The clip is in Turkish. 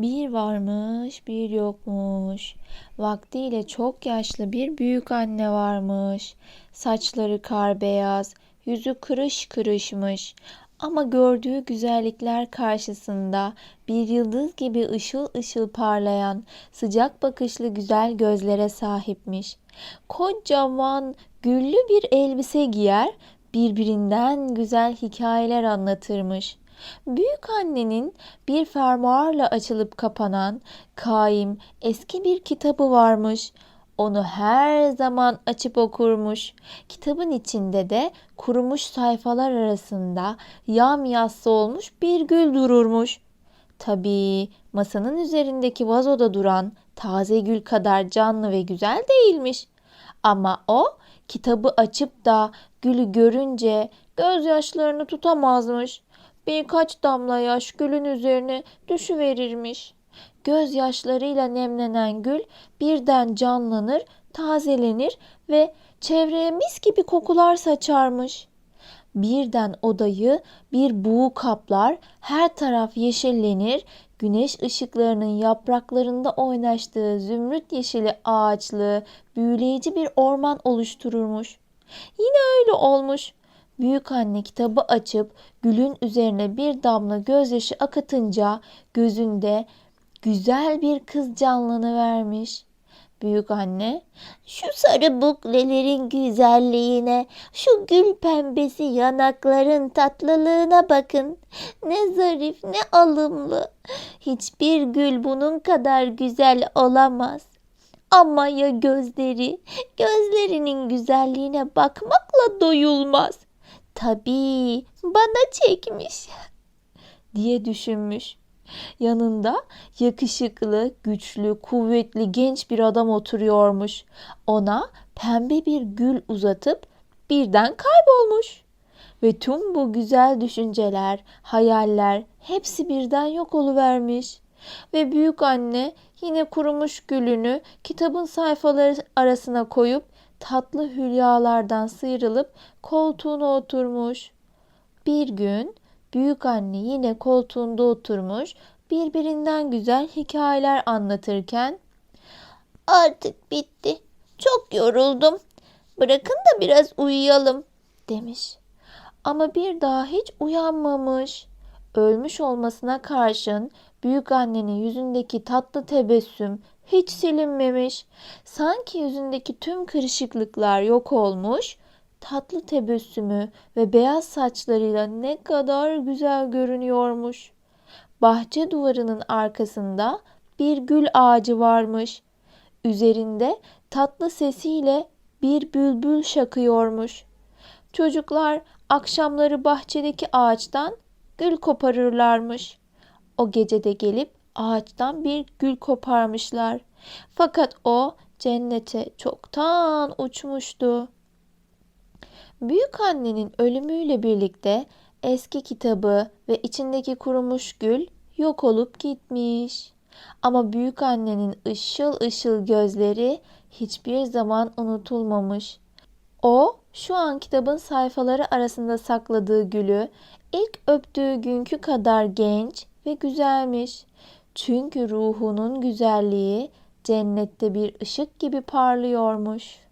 Bir varmış, bir yokmuş. Vaktiyle çok yaşlı bir büyük anne varmış. Saçları kar beyaz, yüzü kırış kırışmış. Ama gördüğü güzellikler karşısında bir yıldız gibi ışıl ışıl parlayan, sıcak bakışlı güzel gözlere sahipmiş. Kocaman güllü bir elbise giyer, birbirinden güzel hikayeler anlatırmış. Büyük annenin bir fermuarla açılıp kapanan kaim eski bir kitabı varmış. Onu her zaman açıp okurmuş. Kitabın içinde de kurumuş sayfalar arasında yamyassı olmuş bir gül dururmuş. Tabii masanın üzerindeki vazoda duran taze gül kadar canlı ve güzel değilmiş. Ama o kitabı açıp da gülü görünce gözyaşlarını tutamazmış. Birkaç damla yaş gülün üzerine düşüverirmiş. Gözyaşlarıyla nemlenen gül birden canlanır, tazelenir ve çevreye mis gibi kokular saçarmış. Birden odayı bir buğu kaplar, her taraf yeşillenir, güneş ışıklarının yapraklarında oynaştığı zümrüt yeşili ağaçlı, büyüleyici bir orman oluştururmuş. Yine öyle olmuş. Büyük anne kitabı açıp gülün üzerine bir damla gözyaşı akıtınca gözünde güzel bir kız canlanıvermiş. Büyük anne, şu sarı buklelerin güzelliğine, şu gül pembesi yanakların tatlılığına bakın. Ne zarif, ne alımlı. Hiçbir gül bunun kadar güzel olamaz. Ama ya gözleri, gözlerinin güzelliğine bakmakla doyulmaz. Tabii bana çekmiş diye düşünmüş. Yanında yakışıklı, güçlü, kuvvetli genç bir adam oturuyormuş. Ona pembe bir gül uzatıp birden kaybolmuş. Ve tüm bu güzel düşünceler, hayaller hepsi birden yok oluvermiş. Ve büyük anne yine kurumuş gülünü kitabın sayfaları arasına koyup tatlı hülyalardan sıyrılıp koltuğuna oturmuş. Bir gün büyük anne yine koltuğunda oturmuş, birbirinden güzel hikayeler anlatırken "Artık bitti. Çok yoruldum. Bırakın da biraz uyuyalım." demiş. Ama bir daha hiç uyanmamış. Ölmüş olmasına karşın büyük annenin yüzündeki tatlı tebessüm hiç silinmemiş. Sanki yüzündeki tüm kırışıklıklar yok olmuş, tatlı tebessümü ve beyaz saçlarıyla ne kadar güzel görünüyormuş. Bahçe duvarının arkasında bir gül ağacı varmış. Üzerinde tatlı sesiyle bir bülbül şakıyormuş. Çocuklar akşamları bahçedeki ağaçtan gül koparırlarmış. O gece de gelip ağaçtan bir gül koparmışlar. Fakat o cennete çoktan uçmuştu. Büyük annenin ölümüyle birlikte eski kitabı ve içindeki kurumuş gül yok olup gitmiş. Ama büyük annenin ışıl ışıl gözleri hiçbir zaman unutulmamış. O şu an kitabın sayfaları arasında sakladığı gülü ilk öptüğü günkü kadar genç ve güzelmiş. Çünkü ruhunun güzelliği cennette bir ışık gibi parlıyormuş.